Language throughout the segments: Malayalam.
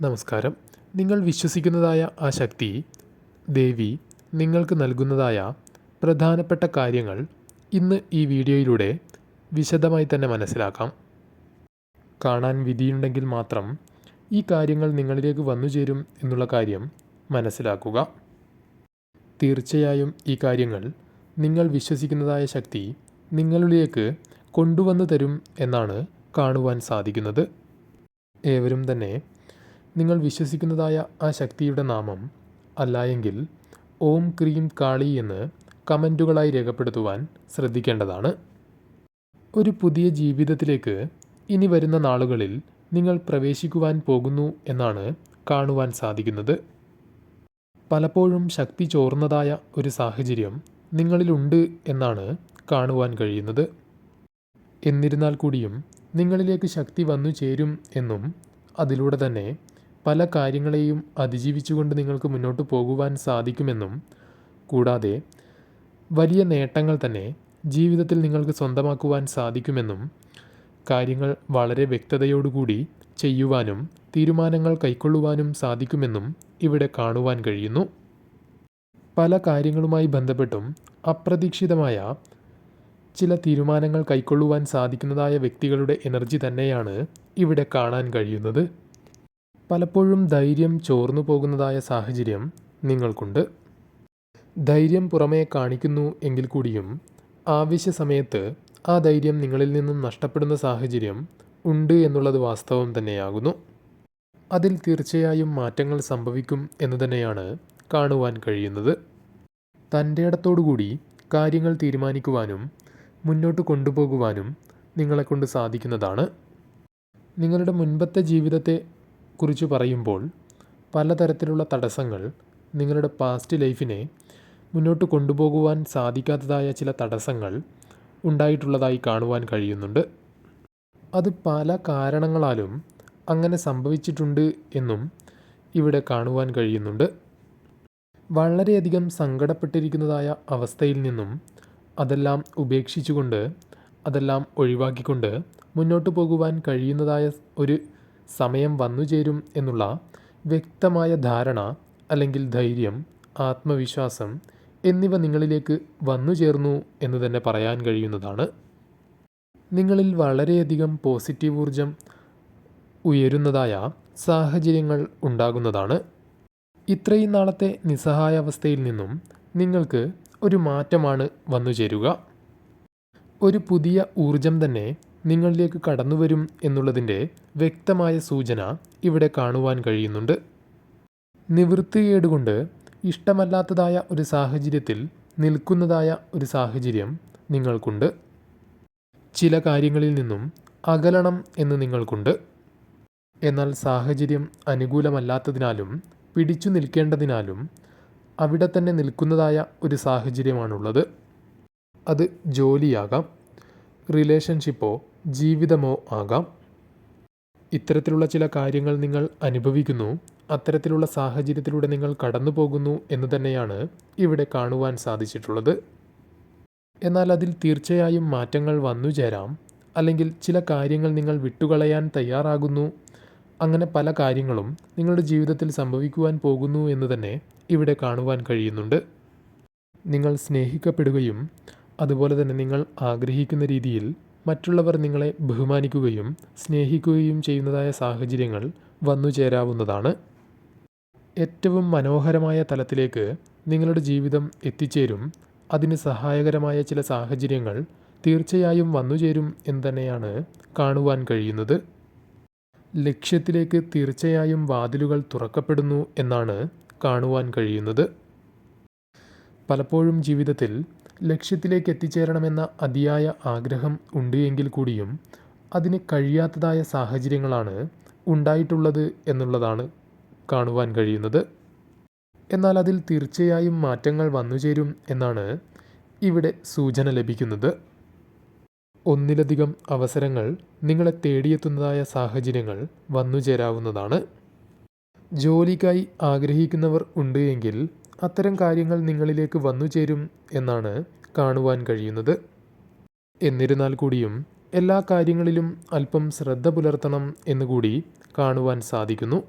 നമസ്കാരം. നിങ്ങൾ വിശ്വസിക്കുന്നതായ ആ ശക്തി ദേവി നിങ്ങൾക്ക് നൽകുന്നതായ പ്രധാനപ്പെട്ട കാര്യങ്ങൾ ഇന്ന് ഈ വീഡിയോയിലൂടെ വിശദമായി തന്നെ മനസ്സിലാക്കാം. കാണാൻ വിധിയുണ്ടെങ്കിൽ മാത്രം ഈ കാര്യങ്ങൾ നിങ്ങളിലേക്ക് വന്നു ചേരും എന്നുള്ള കാര്യം മനസ്സിലാക്കുക. തീർച്ചയായും ഈ കാര്യങ്ങൾ നിങ്ങൾ വിശ്വസിക്കുന്നതായ ശക്തി നിങ്ങളിലേക്ക് കൊണ്ടുവന്നു തരും എന്നാണ് കാണുവാൻ സാധിക്കുന്നത്. ഏവരും തന്നെ നിങ്ങൾ വിശ്വസിക്കുന്നതായ ആ ശക്തിയുടെ നാമം അല്ലായെങ്കിൽ ഓം ക്രീം കാളി എന്ന് കമന്റുകളായി രേഖപ്പെടുത്തുവാൻ ശ്രദ്ധിക്കേണ്ടതാണ്. ഒരു പുതിയ ജീവിതത്തിലേക്ക് ഇനി വരുന്ന നാളുകളിൽ നിങ്ങൾ പ്രവേശിക്കുവാൻ പോകുന്നു എന്നാണ് കാണുവാൻ സാധിക്കുന്നത്. പലപ്പോഴും ശക്തി ചോർന്നതായ ഒരു സാഹചര്യം നിങ്ങളിലുണ്ട് എന്നാണ് കാണുവാൻ കഴിയുന്നത്. എന്നിരുന്നാൽ കൂടിയും നിങ്ങളിലേക്ക് ശക്തി വന്നു ചേരും എന്നും അതിലൂടെ തന്നെ പല കാര്യങ്ങളെയും അതിജീവിച്ചുകൊണ്ട് നിങ്ങൾക്ക് മുന്നോട്ട് പോകുവാൻ സാധിക്കുമെന്നും കൂടാതെ വലിയ നേട്ടങ്ങൾ തന്നെ ജീവിതത്തിൽ നിങ്ങൾക്ക് സ്വന്തമാക്കുവാൻ സാധിക്കുമെന്നും കാര്യങ്ങൾ വളരെ വ്യക്തതയോടുകൂടി ചെയ്യുവാനും തീരുമാനങ്ങൾ കൈക്കൊള്ളുവാനും സാധിക്കുമെന്നും ഇവിടെ കാണുവാൻ കഴിയുന്നു. പല കാര്യങ്ങളുമായി ബന്ധപ്പെട്ടും അപ്രതീക്ഷിതമായ ചില തീരുമാനങ്ങൾ കൈക്കൊള്ളുവാൻ സാധിക്കുന്നതായ വ്യക്തികളുടെ എനർജി തന്നെയാണ് ഇവിടെ കാണാൻ കഴിയുന്നത്. പലപ്പോഴും ധൈര്യം ചോർന്നു പോകുന്നതായ സാഹചര്യം നിങ്ങൾക്കുണ്ട്. ധൈര്യം പുറമേ കാണിക്കുന്നു എങ്കിൽ കൂടിയും ആവശ്യ സമയത്ത് ആ ധൈര്യം നിങ്ങളിൽ നിന്നും നഷ്ടപ്പെടുന്ന സാഹചര്യം ഉണ്ട് എന്നുള്ളത് വാസ്തവം തന്നെയാകുന്നു. അതിൽ തീർച്ചയായും മാറ്റങ്ങൾ സംഭവിക്കും എന്ന് തന്നെയാണ് കാണുവാൻ കഴിയുന്നത്. തന്റെ ഇടത്തോടുകൂടി കാര്യങ്ങൾ തീരുമാനിക്കുവാനും മുന്നോട്ട് കൊണ്ടുപോകുവാനും നിങ്ങളെക്കൊണ്ട് സാധിക്കുന്നതാണ്. നിങ്ങളുടെ മുൻപത്തെ ജീവിതത്തെ കുറിച്ച് പറയുമ്പോൾ പലതരത്തിലുള്ള തടസ്സങ്ങൾ നിങ്ങളുടെ പാസ്റ്റ് ലൈഫിനെ മുന്നോട്ട് കൊണ്ടുപോകുവാൻ സാധിക്കാത്തതായ ചില തടസ്സങ്ങൾ ഉണ്ടായിട്ടുള്ളതായി കാണുവാൻ കഴിയുന്നുണ്ട്. അത് പല കാരണങ്ങളാലും അങ്ങനെ സംഭവിച്ചിട്ടുണ്ട് എന്നും ഇവിടെ കാണുവാൻ കഴിയുന്നുണ്ട്. വളരെയധികം സങ്കടപ്പെട്ടിരിക്കുന്നതായ അവസ്ഥയിൽ നിന്നും അതെല്ലാം ഉപേക്ഷിച്ചുകൊണ്ട് അതെല്ലാം ഒഴിവാക്കിക്കൊണ്ട് മുന്നോട്ട് പോകുവാൻ കഴിയുന്നതായ ഒരു സമയം വന്നു ചേരും എന്നുള്ള വ്യക്തമായ ധാരണ അല്ലെങ്കിൽ ധൈര്യം ആത്മവിശ്വാസം എന്നിവ നിങ്ങളിലേക്ക് വന്നു ചേർന്നു എന്ന് തന്നെ പറയാൻ കഴിയുന്നതാണ്. നിങ്ങളിൽ വളരെയധികം പോസിറ്റീവ് ഊർജം ഉയരുന്നതായ സാഹചര്യങ്ങൾ ഉണ്ടാകുന്നതാണ്. ഇത്രയും നാളത്തെ നിസ്സഹായ അവസ്ഥയിൽ നിന്നും നിങ്ങൾക്ക് ഒരു മാറ്റമാണ് വന്നു ചേരുക. ഒരു പുതിയ ഊർജം തന്നെ നിങ്ങളിലേക്ക് കടന്നു വരും എന്നുള്ളതിന്റെ വ്യക്തമായ സൂചന ഇവിടെ കാണുവാൻ കഴിയുന്നുണ്ട്. നിവൃത്തികേടുകൊണ്ട് ഇഷ്ടമല്ലാത്തതായ ഒരു സാഹചര്യത്തിൽ നിൽക്കുന്നതായ ഒരു സാഹചര്യം നിങ്ങൾക്കുണ്ട്. ചില കാര്യങ്ങളിൽ നിന്നും അകലണം എന്ന് നിങ്ങൾക്കുണ്ട്. എന്നാൽ സാഹചര്യം അനുകൂലമല്ലാത്തതിനാലും പിടിച്ചു നിൽക്കേണ്ടതിനാലും അവിടെ തന്നെ നിൽക്കുന്നതായ ഒരു സാഹചര്യമാണുള്ളത്. അത് ജോലിയാകാം. റിലേഷൻഷിപ്പോ ജീവിതമോ ആകാം. ഇത്തരത്തിലുള്ള ചില കാര്യങ്ങൾ നിങ്ങൾ അനുഭവിക്കുന്നു. അത്തരത്തിലുള്ള സാഹചര്യത്തിലൂടെ നിങ്ങൾ കടന്നു പോകുന്നു എന്ന് തന്നെയാണ് ഇവിടെ കാണുവാൻ സാധിച്ചിട്ടുള്ളത്. എന്നാൽ അതിൽ തീർച്ചയായും മാറ്റങ്ങൾ വന്നു ചേരാം. അല്ലെങ്കിൽ ചില കാര്യങ്ങൾ നിങ്ങൾ വിട്ടുകളയാൻ തയ്യാറാകുന്നു. അങ്ങനെ പല കാര്യങ്ങളും നിങ്ങളുടെ ജീവിതത്തിൽ സംഭവിക്കുവാൻ പോകുന്നു എന്ന് തന്നെ ഇവിടെ കാണുവാൻ കഴിയുന്നുണ്ട്. നിങ്ങൾ സ്നേഹിക്കപ്പെടുകയും അതുപോലെ തന്നെ നിങ്ങൾ ആഗ്രഹിക്കുന്ന രീതിയിൽ മറ്റുള്ളവർ നിങ്ങളെ ബഹുമാനിക്കുകയും സ്നേഹിക്കുകയും ചെയ്യുന്നതായ സാഹചര്യങ്ങൾ വന്നു ചേരാവുന്നതാണ്. ഏറ്റവും മനോഹരമായ തലത്തിലേക്ക് നിങ്ങളുടെ ജീവിതം എത്തിച്ചേരും. അതിന് സഹായകരമായ ചില സാഹചര്യങ്ങൾ തീർച്ചയായും വന്നുചേരും എന്ന് തന്നെയാണ് കാണുവാൻ കഴിയുന്നത്. ലക്ഷ്യത്തിലേക്ക് തീർച്ചയായും വാതിലുകൾ തുറക്കപ്പെടുന്നു എന്നാണ് കാണുവാൻ കഴിയുന്നത്. പലപ്പോഴും ജീവിതത്തിൽ ലക്ഷ്യത്തിലേക്ക് എത്തിച്ചേരണമെന്ന അതിയായ ആഗ്രഹം ഉണ്ട് എങ്കിൽ കൂടിയും അതിന് കഴിയാത്തതായ സാഹചര്യങ്ങളാണ് ഉണ്ടായിട്ടുള്ളത് എന്നുള്ളതാണ് കാണുവാൻ കഴിയുന്നത്. എന്നാൽ അതിൽ തീർച്ചയായും മാറ്റങ്ങൾ വന്നുചേരും എന്നാണ് ഇവിടെ സൂചന ലഭിക്കുന്നത്. ഒന്നിലധികം അവസരങ്ങൾ നിങ്ങളെ തേടിയെത്തുന്നതായ സാഹചര്യങ്ങൾ വന്നുചേരാവുന്നതാണ്. ജോലിക്കായി ആഗ്രഹിക്കുന്നവർ ഉണ്ട് എങ്കിൽ അത്തരം കാര്യങ്ങൾ നിങ്ങളിലേക്ക് വന്നു ചേരും എന്നാണ് കാണുവാൻ കഴിയുന്നത്. എന്നിരുന്നാൽ കൂടിയും എല്ലാ കാര്യങ്ങളിലും അല്പം ശ്രദ്ധ പുലർത്തണം എന്നുകൂടി കാണുവാൻ സാധിക്കുന്നു.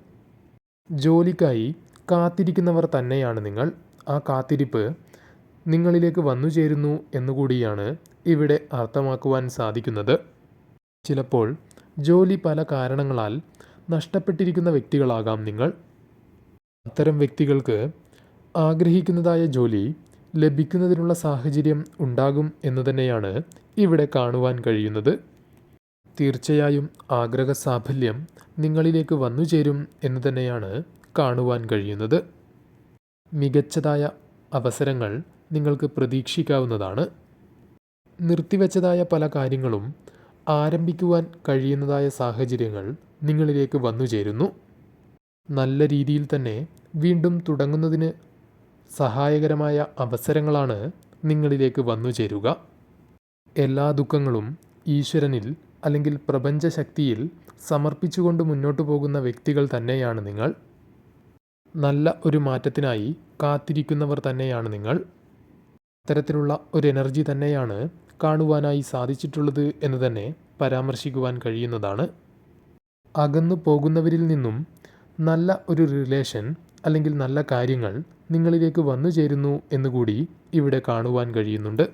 ജോലിക്കായി കാത്തിരിക്കുന്നവർ തന്നെയാണ് നിങ്ങൾ. ആ കാത്തിരിപ്പ് നിങ്ങളിലേക്ക് വന്നു ചേരുന്നു എന്നുകൂടിയാണ് ഇവിടെ അർത്ഥമാക്കുവാൻ സാധിക്കുന്നത്. ചിലപ്പോൾ ജോലി പല കാരണങ്ങളാൽ നഷ്ടപ്പെട്ടിരിക്കുന്ന വ്യക്തികളാകാം നിങ്ങൾ. അത്തരം വ്യക്തികൾക്ക് ആഗ്രഹിക്കുന്നതായ ജോലി ലഭിക്കുന്നതിനുള്ള സാഹചര്യം ഉണ്ടാകും എന്ന് തന്നെയാണ് ഇവിടെ കാണുവാൻ കഴിയുന്നത്. തീർച്ചയായും ആഗ്രഹ സാഫല്യം നിങ്ങളിലേക്ക് വന്നു ചേരും എന്ന് തന്നെയാണ് കാണുവാൻ കഴിയുന്നത്. മികച്ചതായ അവസരങ്ങൾ നിങ്ങൾക്ക് പ്രതീക്ഷിക്കാവുന്നതാണ്. നിർത്തിവെച്ചതായ പല കാര്യങ്ങളും ആരംഭിക്കുവാൻ കഴിയുന്നതായ സാഹചര്യങ്ങൾ നിങ്ങളിലേക്ക് വന്നു ചേരുന്നു. നല്ല രീതിയിൽ തന്നെ വീണ്ടും തുടങ്ങുന്നതിന് സഹായകരമായ അവസരങ്ങളാണ് നിങ്ങളിലേക്ക് വന്നു ചേരുക. എല്ലാ ദുഃഖങ്ങളും ഈശ്വരനിൽ അല്ലെങ്കിൽ പ്രപഞ്ചശക്തിയിൽ സമർപ്പിച്ചുകൊണ്ട് മുന്നോട്ട് പോകുന്ന വ്യക്തികൾ തന്നെയാണ് നിങ്ങൾ. നല്ല ഒരു മാറ്റത്തിനായി കാത്തിരിക്കുന്നവർ തന്നെയാണ് നിങ്ങൾ. അത്തരത്തിലുള്ള ഒരു എനർജി തന്നെയാണ് കാണുവാനായി സാധിച്ചിട്ടുള്ളത് എന്ന് തന്നെ പരാമർശിക്കുവാൻ കഴിയുന്നതാണ്. അകന്നു പോകുന്നവരിൽ നിന്നും നല്ല ഒരു റിലേഷൻ അല്ലെങ്കിൽ നല്ല കാര്യങ്ങൾ നിങ്ങളിലേക്ക് വന്നു ചേരുന്നു എന്നുകൂടി ഇവിടെ കാണുവാൻ കഴിയുന്നുണ്ട്.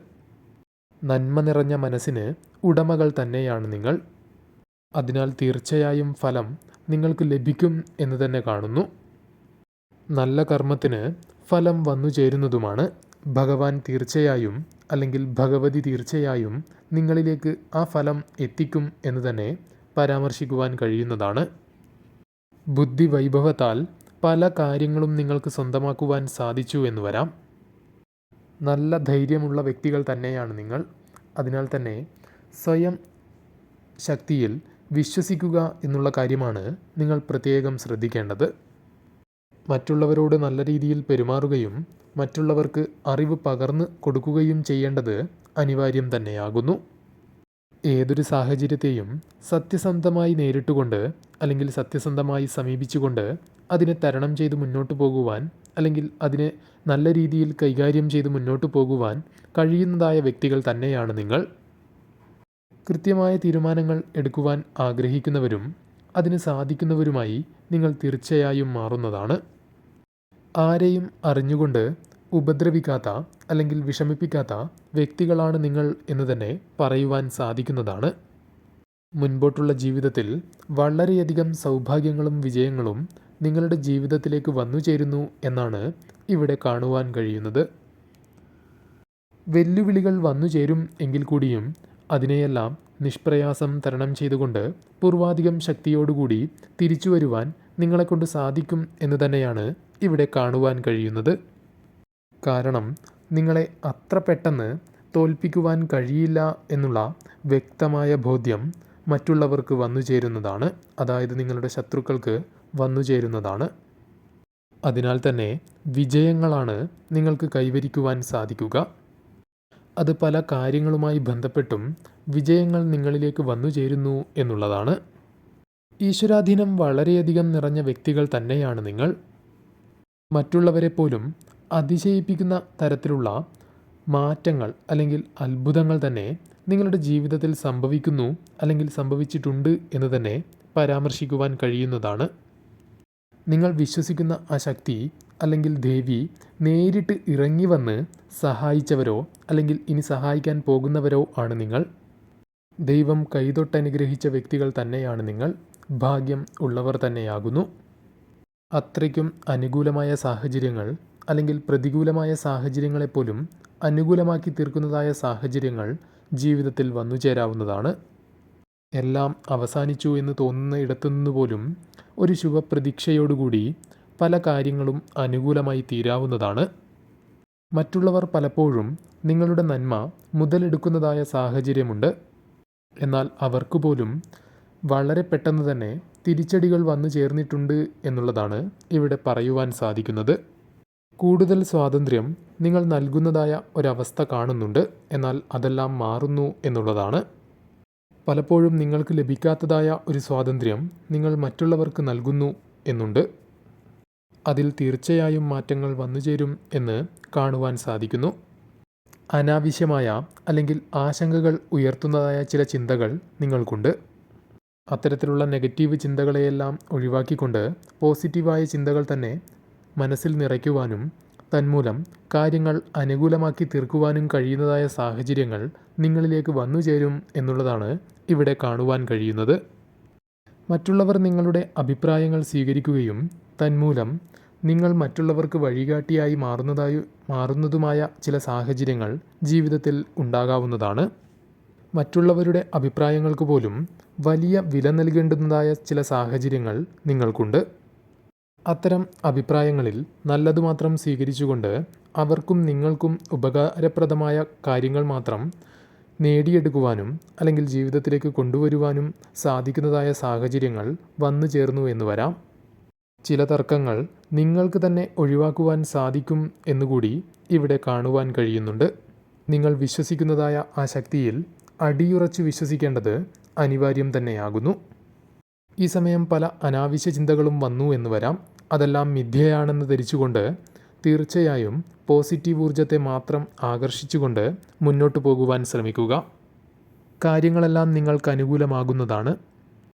നന്മ നിറഞ്ഞ മനസ്സിന് ഉടമകൾ തന്നെയാണ് നിങ്ങൾ. അതിനാൽ തീർച്ചയായും ഫലം നിങ്ങൾക്ക് ലഭിക്കും എന്ന് തന്നെ കാണുന്നു. നല്ല കർമ്മത്തിന് ഫലം വന്നു ചേരുന്നതുമാണ്. ഭഗവാൻ തീർച്ചയായും അല്ലെങ്കിൽ ഭഗവതി തീർച്ചയായും നിങ്ങളിലേക്ക് ആ ഫലം എത്തിക്കും എന്ന് തന്നെ പരാമർശിക്കുവാൻ കഴിയുന്നതാണ്. ബുദ്ധി വൈഭവത്താൽ പല കാര്യങ്ങളും നിങ്ങൾക്ക് സ്വന്തമാക്കുവാൻ സാധിച്ചു എന്ന് വരാം. നല്ല ധൈര്യമുള്ള വ്യക്തികൾ തന്നെയാണ് നിങ്ങൾ. അതിനാൽ തന്നെ സ്വയം ശക്തിയിൽ വിശ്വസിക്കുക എന്നുള്ള കാര്യമാണ് നിങ്ങൾ പ്രത്യേകം ശ്രദ്ധിക്കേണ്ടത്. മറ്റുള്ളവരോട് നല്ല രീതിയിൽ പെരുമാറുകയും മറ്റുള്ളവർക്ക് അറിവ് പകർന്നു കൊടുക്കുകയും ചെയ്യേണ്ടത് അനിവാര്യം തന്നെയാകുന്നു. ഏതൊരു സാഹചര്യത്തെയും സത്യസന്ധമായി നേരിട്ടുകൊണ്ട് അല്ലെങ്കിൽ സത്യസന്ധമായി സമീപിച്ചുകൊണ്ട് അതിനെ തരണം ചെയ്ത് മുന്നോട്ട് പോകുവാൻ അല്ലെങ്കിൽ അതിനെ നല്ല രീതിയിൽ കൈകാര്യം ചെയ്ത് മുന്നോട്ട് പോകുവാൻ കഴിയുന്നതായ വ്യക്തികൾ തന്നെയാണ് നിങ്ങൾ. കൃത്യമായ തീരുമാനങ്ങൾ എടുക്കുവാൻ ആഗ്രഹിക്കുന്നവരും അതിന് സാധിക്കുന്നവരുമായി നിങ്ങൾ തീർച്ചയായും മാറുന്നതാണ്. ആരെയും അറിഞ്ഞുകൊണ്ട് ഉപദ്രവിക്കാത്ത അല്ലെങ്കിൽ വിഷമിപ്പിക്കാത്ത വ്യക്തികളാണ് നിങ്ങൾ എന്ന് തന്നെ പറയുവാൻ സാധിക്കുന്നതാണ്. മുൻപോട്ടുള്ള ജീവിതത്തിൽ വളരെയധികം സൗഭാഗ്യങ്ങളും വിജയങ്ങളും നിങ്ങളുടെ ജീവിതത്തിലേക്ക് വന്നു ചേരുന്നു എന്നാണ് ഇവിടെ കാണുവാൻ കഴിയുന്നത്. വെല്ലുവിളികൾ വന്നു ചേരും എങ്കിൽ കൂടിയും അതിനെയെല്ലാം നിഷ്പ്രയാസം തരണം ചെയ്തുകൊണ്ട് പൂർവാധികം ശക്തിയോടുകൂടി തിരിച്ചു വരുവാൻ നിങ്ങളെക്കൊണ്ട് സാധിക്കും എന്ന് തന്നെയാണ് ഇവിടെ കാണുവാൻ കഴിയുന്നത്. കാരണം നിങ്ങളെ അത്ര പെട്ടെന്ന് തോൽപ്പിക്കുവാൻ കഴിയില്ല എന്നുള്ള വ്യക്തമായ ബോധ്യം മറ്റുള്ളവർക്ക് വന്നു ചേരുന്നതാണ്. അതായത് നിങ്ങളുടെ ശത്രുക്കൾക്ക് വന്നു ചേരുന്നതാണ്. അതിനാൽ തന്നെ വിജയങ്ങളാണ് നിങ്ങൾക്ക് കൈവരിക്കുവാൻ സാധിക്കുക. അത് പല കാര്യങ്ങളുമായി ബന്ധപ്പെട്ടും വിജയങ്ങൾ നിങ്ങളിലേക്ക് വന്നു ചേരുന്നു എന്നുള്ളതാണ്. ഈശ്വരാധീനം വളരെയധികം നിറഞ്ഞ വ്യക്തികൾ തന്നെയാണ് നിങ്ങൾ. മറ്റുള്ളവരെ പോലും അതിശയിപ്പിക്കുന്ന തരത്തിലുള്ള മാറ്റങ്ങൾ അല്ലെങ്കിൽ അത്ഭുതങ്ങൾ തന്നെ നിങ്ങളുടെ ജീവിതത്തിൽ സംഭവിക്കുന്നു അല്ലെങ്കിൽ സംഭവിച്ചിട്ടുണ്ട് എന്ന് തന്നെ പരാമർശിക്കുവാൻ കഴിയുന്നതാണ്. നിങ്ങൾ വിശ്വസിക്കുന്ന ആ ശക്തി അല്ലെങ്കിൽ ദേവി നേരിട്ട് ഇറങ്ങി വന്ന് സഹായിച്ചവരോ അല്ലെങ്കിൽ ഇനി സഹായിക്കാൻ പോകുന്നവരോ ആണ് നിങ്ങൾ. ദൈവം കൈതൊട്ടനുഗ്രഹിച്ച വ്യക്തികൾ തന്നെയാണ് നിങ്ങൾ. ഭാഗ്യം ഉള്ളവർ തന്നെയാകുന്നു. അത്രയ്ക്കും അനുകൂലമായ സാഹചര്യങ്ങൾ അല്ലെങ്കിൽ പ്രതികൂലമായ സാഹചര്യങ്ങളെപ്പോലും അനുകൂലമാക്കി തീർക്കുന്നതായ സാഹചര്യങ്ങൾ ജീവിതത്തിൽ വന്നു ചേരാവുന്നതാണ് എല്ലാം അവസാനിച്ചു എന്ന് തോന്നുന്ന ഇടത്തുനിന്ന് പോലും ഒരു ശുഭപ്രതീക്ഷയോടുകൂടി പല കാര്യങ്ങളും അനുകൂലമായി തീരാവുന്നതാണ്. മറ്റുള്ളവർ പലപ്പോഴും നിങ്ങളുടെ നന്മ മുതലെടുക്കുന്നതായ സാഹചര്യമുണ്ട്. എന്നാൽ അവർക്ക് പോലും വളരെ പെട്ടെന്ന് തന്നെ തിരിച്ചടികൾ വന്നു ചേർന്നിട്ടുണ്ട് എന്നുള്ളതാണ് ഇവിടെ പറയുവാൻ സാധിക്കുന്നത്. കൂടുതൽ സ്വാതന്ത്ര്യം നിങ്ങൾ നൽകുന്നതായ ഒരവസ്ഥ കാണുന്നുണ്ട്. എന്നാൽ അതെല്ലാം മാറുന്നു എന്നുള്ളതാണ്. പലപ്പോഴും നിങ്ങൾക്ക് ലഭിക്കാത്തതായ ഒരു സ്വാതന്ത്ര്യം നിങ്ങൾ മറ്റുള്ളവർക്ക് നൽകുന്നു എന്നുണ്ട്. അതിൽ തീർച്ചയായും മാറ്റങ്ങൾ വന്നു ചേരും എന്ന് കാണുവാൻ സാധിക്കുന്നു. അനാവശ്യമായ അല്ലെങ്കിൽ ആശങ്കകൾ ഉയർത്തുന്നതായ ചില ചിന്തകൾ നിങ്ങൾക്കുണ്ട്. അത്തരത്തിലുള്ള നെഗറ്റീവ് ചിന്തകളെയെല്ലാം ഒഴിവാക്കിക്കൊണ്ട് പോസിറ്റീവായ ചിന്തകൾ തന്നെ മനസ്സിൽ നിറയ്ക്കുവാനും തന്മൂലം കാര്യങ്ങൾ അനുകൂലമാക്കി തീർക്കുവാനും കഴിയുന്നതായ സാഹചര്യങ്ങൾ നിങ്ങളിലേക്ക് വന്നു ചേരും എന്നുള്ളതാണ് ഇവിടെ കാണുവാൻ കഴിയുന്നത്. മറ്റുള്ളവർ നിങ്ങളുടെ അഭിപ്രായങ്ങൾ സ്വീകരിക്കുകയും തന്മൂലം നിങ്ങൾ മറ്റുള്ളവർക്ക് വഴികാട്ടിയായി മാറുന്നതായി മാറുന്നതുമായ ചില സാഹചര്യങ്ങൾ ജീവിതത്തിൽ ഉണ്ടാകാവുന്നതാണ്. മറ്റുള്ളവരുടെ അഭിപ്രായങ്ങൾക്ക് പോലും വലിയ വില നൽകേണ്ടുന്നതായ ചില സാഹചര്യങ്ങൾ നിങ്ങൾക്കുണ്ട്. അത്തരം അഭിപ്രായങ്ങളിൽ നല്ലതു മാത്രം സ്വീകരിച്ചുകൊണ്ട് അവർക്കും നിങ്ങൾക്കും ഉപകാരപ്രദമായ കാര്യങ്ങൾ മാത്രം നേടിയെടുക്കുവാനും അല്ലെങ്കിൽ ജീവിതത്തിലേക്ക് കൊണ്ടുവരുവാനും സാധിക്കുന്നതായ സാഹചര്യങ്ങൾ വന്നു ചേർന്നു എന്ന് വരാം. ചില തർക്കങ്ങൾ നിങ്ങൾക്ക് തന്നെ ഒഴിവാക്കുവാൻ സാധിക്കും എന്നുകൂടി ഇവിടെ കാണുവാൻ കഴിയുന്നുണ്ട്. നിങ്ങൾ വിശ്വസിക്കുന്നതായ ആ ശക്തിയിൽ അടിയുറച്ചു വിശ്വസിക്കേണ്ടത് അനിവാര്യം തന്നെയാകുന്നു. ഈ സമയം പല അനാവശ്യ ചിന്തകളും വന്നു എന്ന് വരാം. അതെല്ലാം മിഥ്യയാണെന്ന് ധരിച്ചുകൊണ്ട് തീർച്ചയായും പോസിറ്റീവ് ഊർജത്തെ മാത്രം ആകർഷിച്ചുകൊണ്ട് മുന്നോട്ട് പോകുവാൻ ശ്രമിക്കുക. കാര്യങ്ങളെല്ലാം നിങ്ങൾക്ക് അനുകൂലമാകുന്നതാണ്